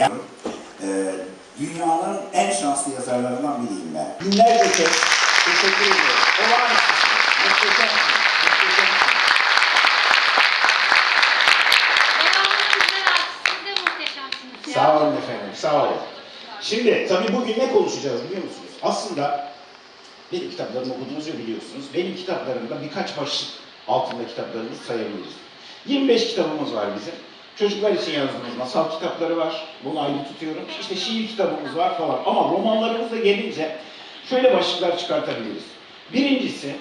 Yani, e, dünyanın en şanslı yazarlarından biriyim ben. Binlerce kez teşekkür ediyorum. Olağanüstü şey. Muhteşem Muhteşem Sağ olun efendim, sağ olun. Şimdi tabii bugün ne konuşacağız biliyor musunuz? Aslında benim kitaplarımı okuduğunuzu biliyorsunuz. Benim kitaplarımda birkaç başlık altında kitaplarımızı sayabiliriz. 25 kitabımız var bizim. Çocuklar için yazdığımız masal kitapları var. Bunu ayrı tutuyorum. İşte şiir kitabımız var falan. Ama romanlarımıza gelince şöyle başlıklar çıkartabiliriz. Birincisi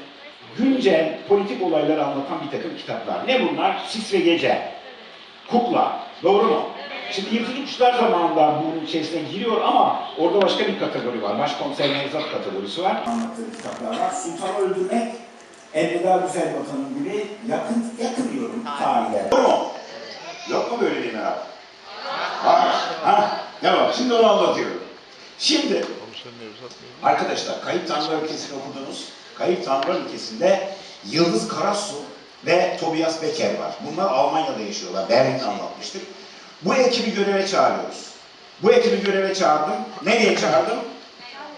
güncel politik olayları anlatan bir takım kitaplar. Ne bunlar? Sis ve Gece, Kukla. Doğru mu? Şimdi yırtıcı kuşlar zamanında bunun içerisine giriyor ama orada başka bir kategori var. Başkomiser Nevzat kategorisi var. Anlattığı kitaplar var. Sultanı öldürmek, Elveda Güzel Vatanım gibi yakın, yakınıyorum tarihe. Doğru mu? Yok mu böyle bir merak? Var. Ha, devam. Şimdi onu anlatıyorum. Şimdi Arkadaşlar Kayıp Tanrılar ülkesini okudunuz. Kayıp Tanrılar ülkesinde Yıldız Karasu ve Tobias Becker var. Bunlar Almanya'da yaşıyorlar. Berlin'de anlatmıştık. Bu ekibi göreve çağırıyoruz. Bu ekibi göreve çağırdım. Nereye çağırdım?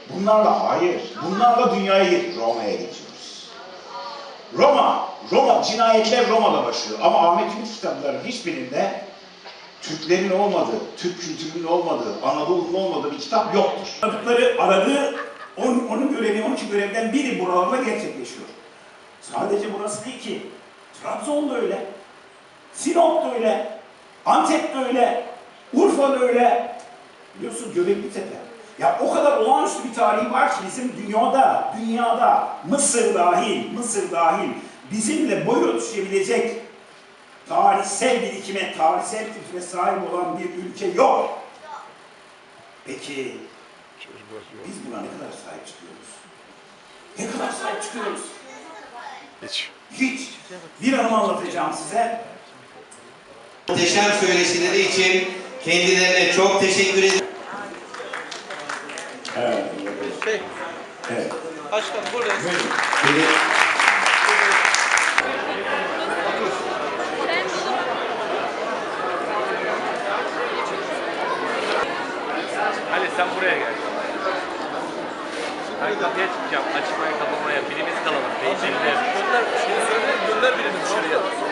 Bunlarla hayır. Bunlarla dünyaya git. Roma'ya geçiyoruz. Roma, Roma, cinayetler Roma'da başlıyor. Ama Ahmet Ümit kitaplarının hiçbirinde Türklerin olmadığı, Türk kültürünün olmadığı, Anadolu'nun olmadığı bir kitap yoktur. Aradıkları, aradığı, onun, onun görevi, onun için görevden biri buralarda gerçekleşiyor. Sadece burası değil ki. Trabzon da öyle. Sinop da öyle. Antep de öyle. Urfa da öyle. Biliyorsun Göbekli Tepe. Ya o kadar olağanüstü bir tarihi var ki bizim dünyada, dünyada, Mısır dahil, Mısır dahil bizimle boy ölçüşebilecek tarihsel birikime, tarihsel kültüre sahip olan bir ülke yok. Peki biz buna ne kadar sahip çıkıyoruz? Ne kadar sahip çıkıyoruz? Hiç. Hiç. Bir anımı anlatacağım size. Muhteşem söyleşileri için kendilerine çok teşekkür ederim. Evet. Şey, Evet. başkanım burada. Biri- sen buraya gel. Ben kapıya çıkacağım. Açmaya kapamaya. Birimiz kalalım. Değişelim. Gönder, şey söyle, gönder birini dışarıya.